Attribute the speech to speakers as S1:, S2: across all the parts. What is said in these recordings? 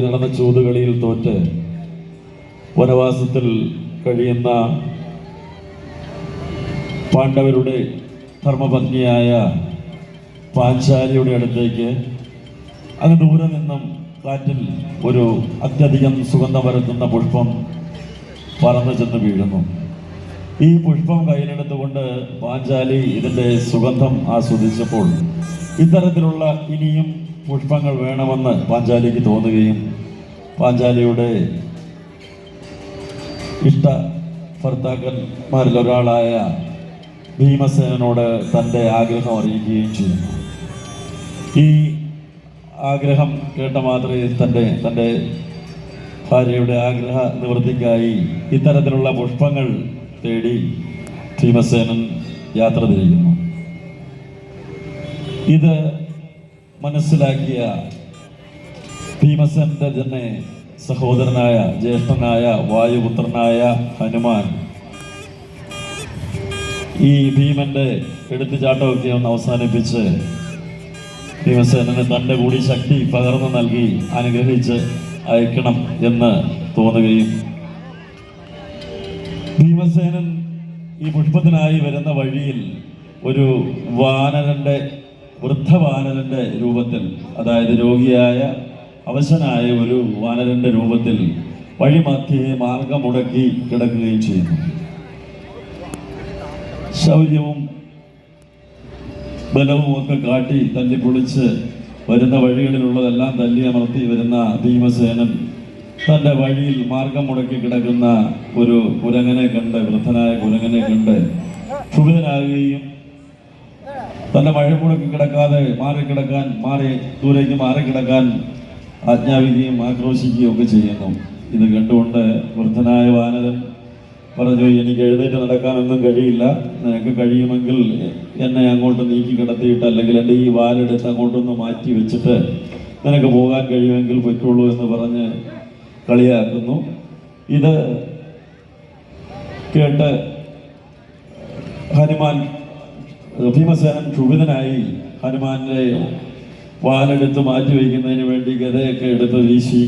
S1: നടന്ന ചൂതുകളിയിൽ തോറ്റ് വനവാസത്തിൽ കഴിയുന്ന പാണ്ഡവരുടെ ധർമ്മപത്നിയായ പാഞ്ചാലിയുടെ അടുത്തേക്ക് അങ്ങ് ദൂരെ നിന്നും കാറ്റിൽ ഒരു അത്യധികം സുഗന്ധം വരുത്തുന്ന പുഷ്പം പറന്നു ചെന്ന് വീഴുന്നു. ഈ പുഷ്പം കയ്യിലെടുത്തുകൊണ്ട് പാഞ്ചാലി ഇതിന്റെ സുഗന്ധം ആസ്വദിച്ചപ്പോൾ ഇത്തരത്തിലുള്ള ഇനിയും പുഷ്പങ്ങൾ വേണമെന്ന് പാഞ്ചാലിക്ക് തോന്നുകയും പാഞ്ചാലിയുടെ ഇഷ്ട ഭർത്താക്കന്മാരിൽ ഒരാളായ ഭീമസേനോട് തന്റെ ആഗ്രഹം അറിയിക്കുകയും ചെയ്യുന്നു ഈ ആഗ്രഹം കേട്ട മാത്രമേ തന്റെ തന്റെ ഭാര്യയുടെ ആഗ്രഹ നിവൃത്തിക്കായി ഇത്തരത്തിലുള്ള പുഷ്പങ്ങൾ തേടി ഭീമസേനൻ യാത്ര തിരിക്കുന്നു ഇത് മനസ്സിലാക്കിയ ഭീമസേനന്റെ തന്നെ സഹോദരനായ ജ്യേഷ്ഠനായ വായുപുത്രനായ ഹനുമാൻ. ഈ ഭീമന്റെ എടുത്തുചാട്ടമൊക്കെ ഒന്ന് അവസാനിപ്പിച്ച് ഭീമസേനന് തന്റെ കൂടി ശക്തി പകർന്നു നൽകി അനുഗ്രഹിച്ച് അയക്കണം എന്ന് തോന്നുകയും ഭീമസേനൻ ഈ പുഷ്പത്തിനായി വരുന്ന വഴിയിൽ ഒരു വാനരന്റെ വൃദ്ധവാനരന്റെ രൂപത്തിൽ അതായത് രോഗിയായ അവശനായ ഒരു വാനരന്റെ രൂപത്തിൽ വഴിമാക്കിയെ മാർഗം മുടക്കി കിടക്കുകയും ചെയ്യുന്നു. ശൗര്യവും ബലവും ഒക്കെ കാട്ടി തല്ലി പൊളിച്ച് വരുന്ന വഴികളിലുള്ളതെല്ലാം തല്ലി അമർത്തി വരുന്ന ഭീമസേനൻ തന്റെ വഴിയിൽ മാർഗം മുടക്കി കിടക്കുന്ന ഒരു കുരങ്ങനെ കണ്ട് വൃദ്ധനായ കുരങ്ങനെ കണ്ട് ക്ഷുഭിതനാകുകയും തന്റെ മഴ മുടക്കി കിടക്കാതെ മാറിക്കിടക്കാൻ മാറി ദൂരേക്ക് മാറിക്കിടക്കാൻ ആജ്ഞാപിക്കുകയും ആക്രോശിക്കുകയും ഒക്കെ ചെയ്യുന്നു. ഇത് കണ്ടുകൊണ്ട് വൃദ്ധനായ വാനരൻ പറഞ്ഞു എനിക്ക് എഴുന്നേറ്റ് നടക്കാനൊന്നും കഴിയില്ല. നിനക്ക് കഴിയുമെങ്കിൽ എന്നെ അങ്ങോട്ട് നീക്കി കിടത്തിയിട്ട് അല്ലെങ്കിൽ എന്റെ ഈ വാലെടുത്ത് അങ്ങോട്ടൊന്ന് മാറ്റി വെച്ചിട്ട് നിനക്ക് പോകാൻ കഴിയുമെങ്കിൽ പറ്റുള്ളൂ എന്ന് പറഞ്ഞ് കളിയാക്കുന്നു. ഇത് കേട്ട് ഹനുമാൻ ഭീമസേനൻ ക്ഷുഭിതനായി ഹനുമാന്റെ വാലെടുത്ത് മാറ്റി വയ്ക്കുന്നതിന് വേണ്ടി ഗതയൊക്കെ എടുത്ത് വീശി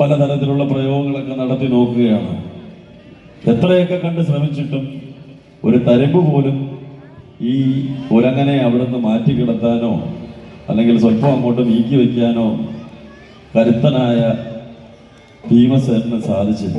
S1: പലതരത്തിലുള്ള പ്രയോഗങ്ങളൊക്കെ നടത്തി നോക്കുകയാണ്. എത്രയൊക്കെ കണ്ട് ശ്രമിച്ചിട്ടും ഒരു തരമ്പ് പോലും ഈ ഉരങ്ങനെ അവിടുന്ന് മാറ്റി കിടത്താനോ അല്ലെങ്കിൽ സ്വല്പം അങ്ങോട്ട് നീക്കി വയ്ക്കാനോ കരുത്തനായ ഭീമസേനന് സാധിച്ചില്ല.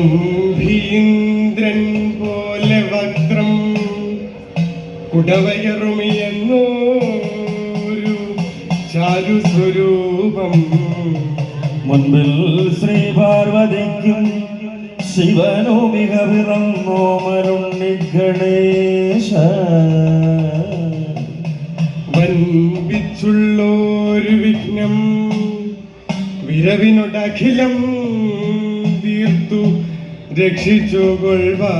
S2: കുംഭീന്ദ്രൻ പോലെ വക്രം കുടവയറുമിയെന്നോരു ചാരു സ്വരൂപം
S1: മുൻപിൽ ശ്രീ പാർവതിക്കും ശിവനോ മിക പിറന്നോമരുണ്ണി ഗണേശ
S2: വൻപിച്ചുള്ളോരു വിഘ്നം വിരവിനൊടഖിലം തീർത്തു രക്ഷിച്ചു കൊള്ളുവാ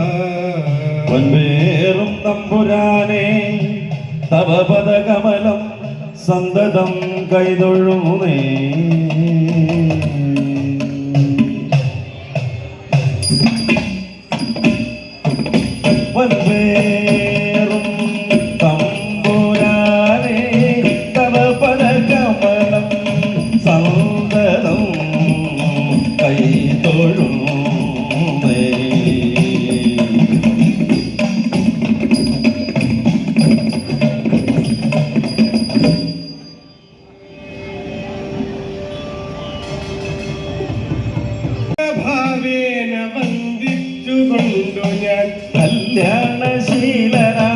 S1: പൊൻപേറും തമ്പുരാനെ തവ കമലം സന്തതം കൈതൊഴുമേ ഭാവേന വന്ദിച്ചുകൊണ്ടു ഞാൻ കല്യാണശീലരാ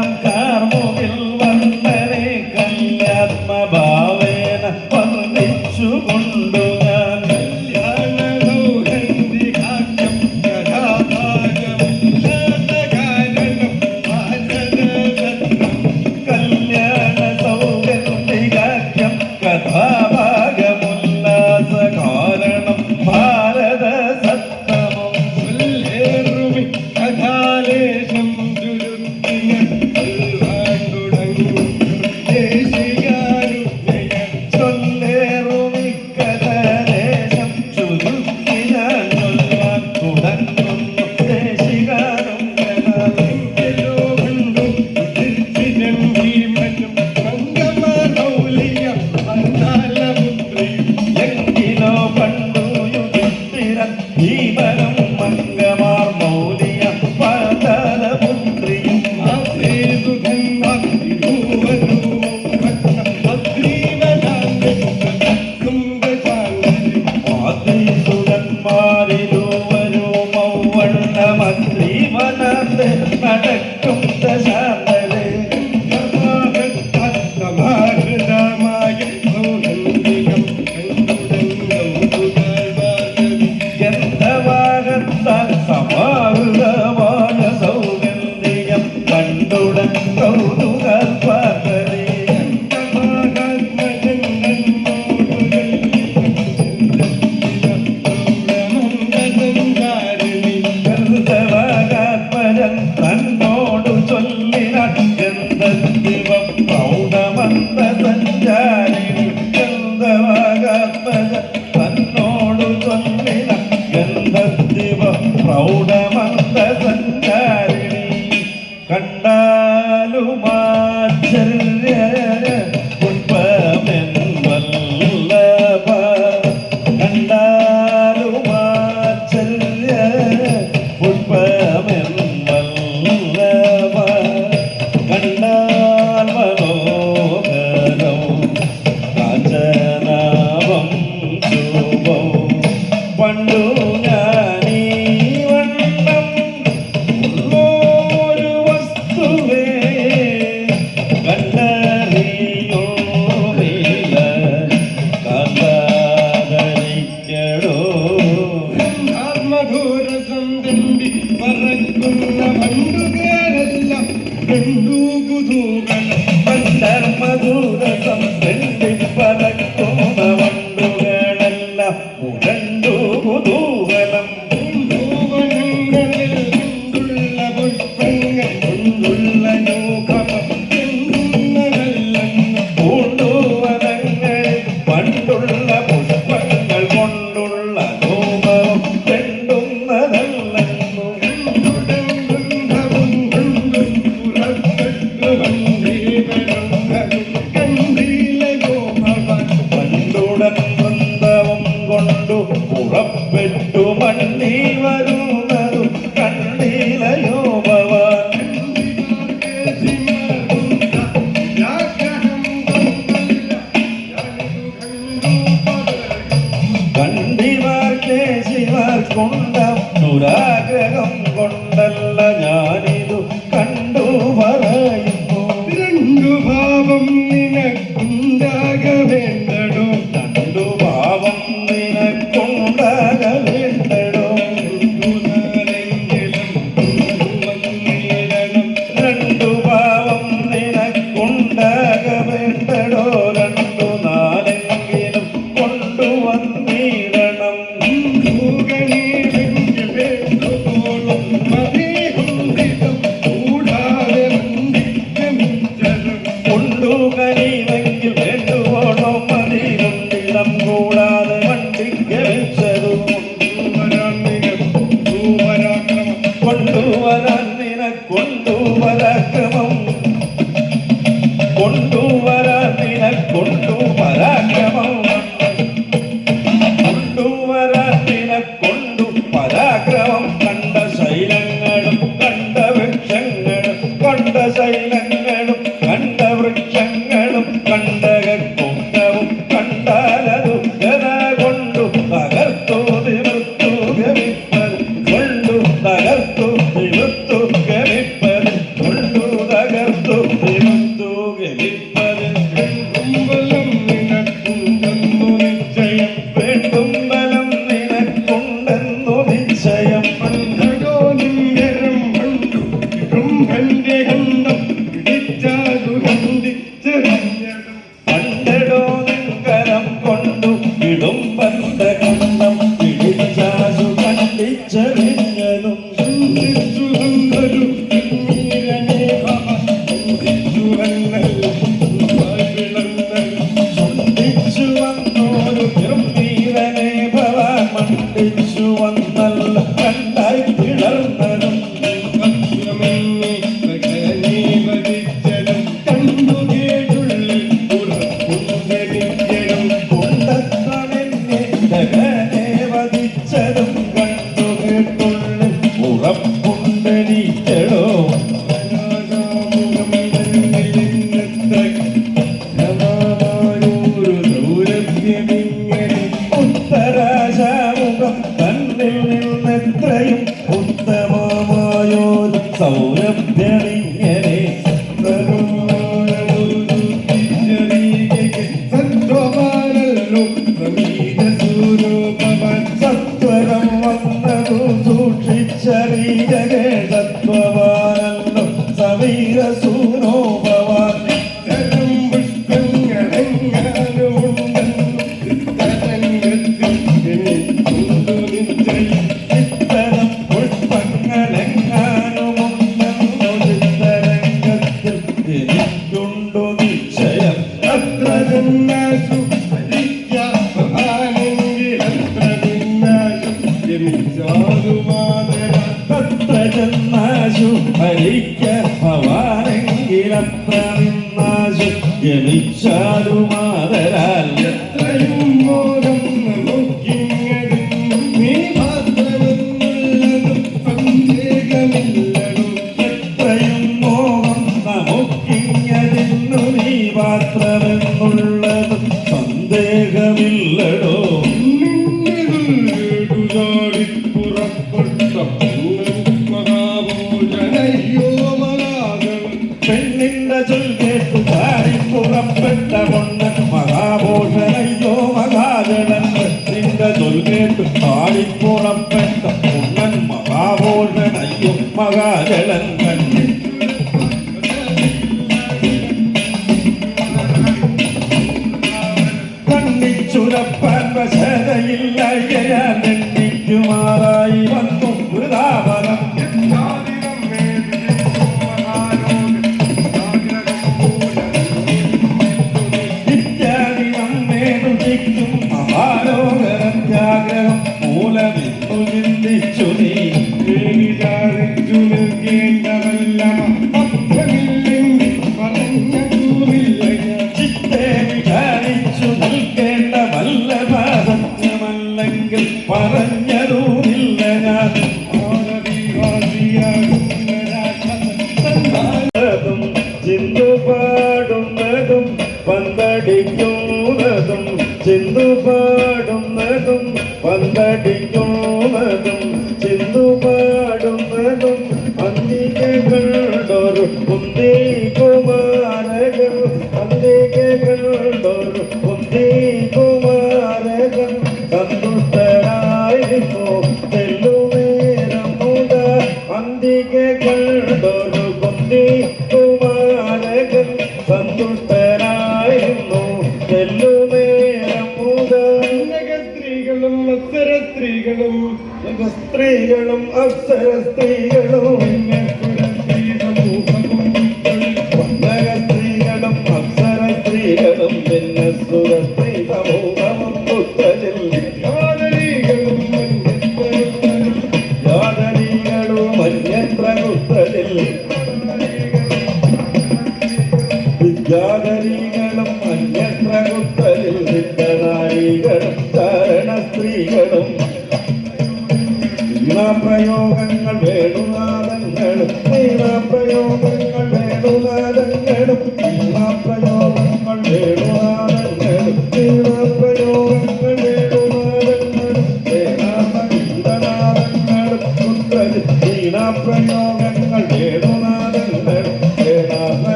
S1: মোরা ஜகதத்வானந்தம் சவைர சூனோபா அடிக்கும்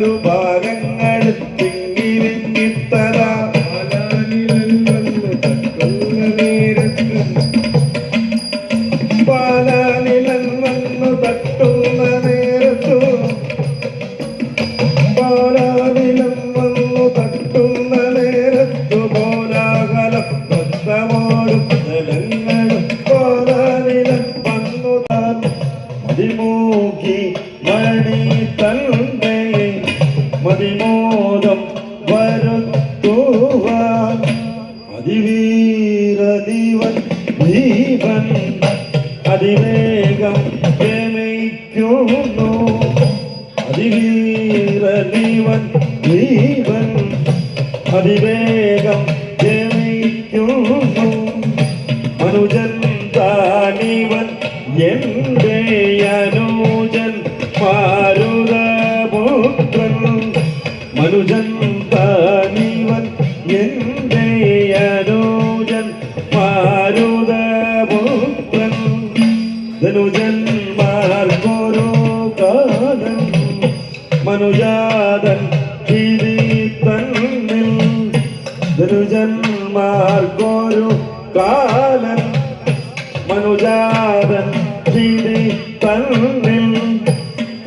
S1: trabalho bom. അതിവീരനീവൻ നീവൻ അതിവേഗം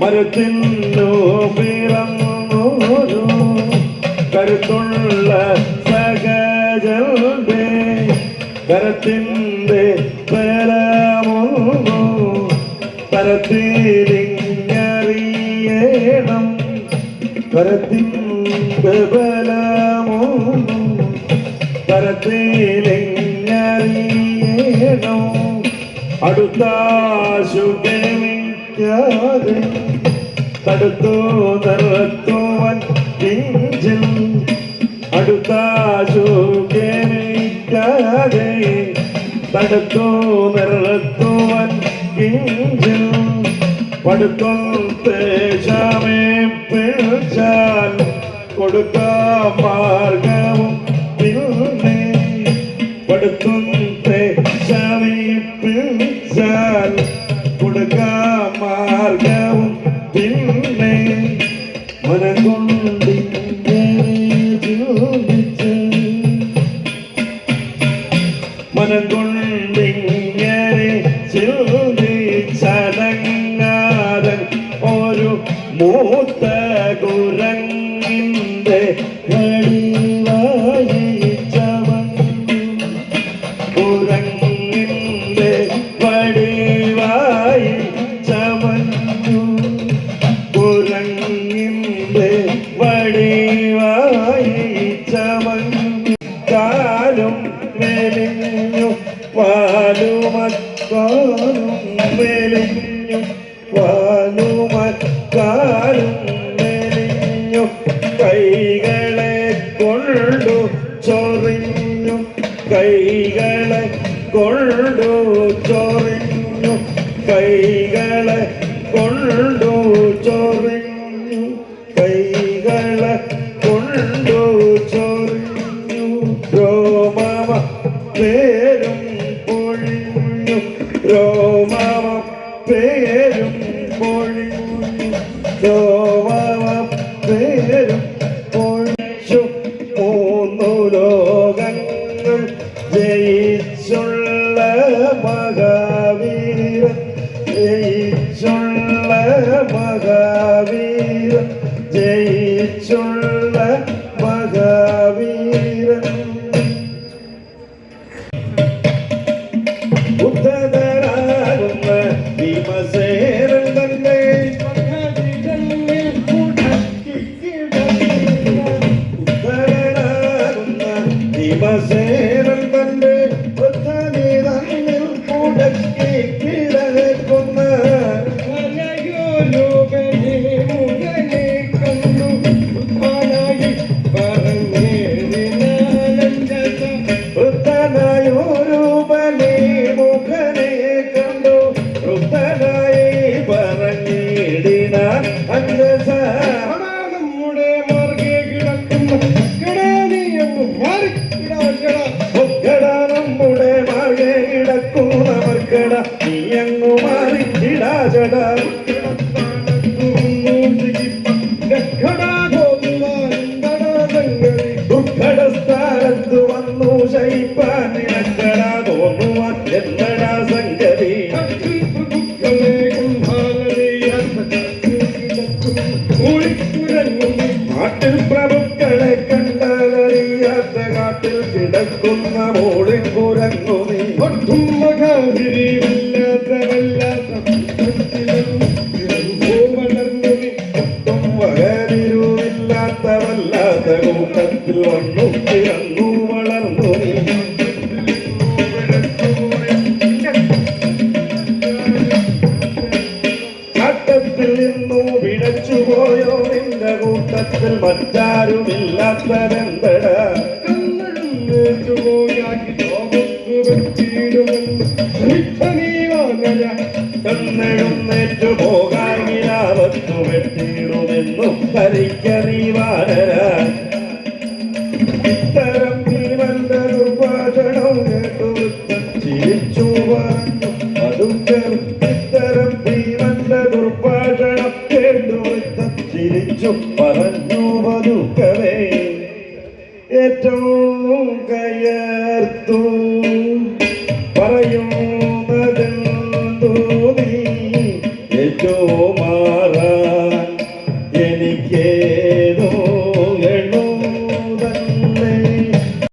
S1: മരത്തില്ലോ പിറന്നോരോ. കരുത്തുള്ള സഹജന്റെ കരത്തിന്റെ പരമോരോ തരത്തിലിങ്ങറിയണം കരത്തിന്റെ ബലമോ കരത്തിലിങ്ങറിയണം. അടുത്താശുഭമിക്കാതെ തടുത്തോ നിറത്തോവൻ പിഞ്ചൻ അടുത്താശോകേനയിക്കാതെ. തടുത്തോ നിറത്തോവൻ പിഞ്ചൻ പടുത്തൊത്തെ ശാമേ പിഴച്ചാൽ മാർഗവും Señor. தட்டி எத்தனை ಆಗಿದೆ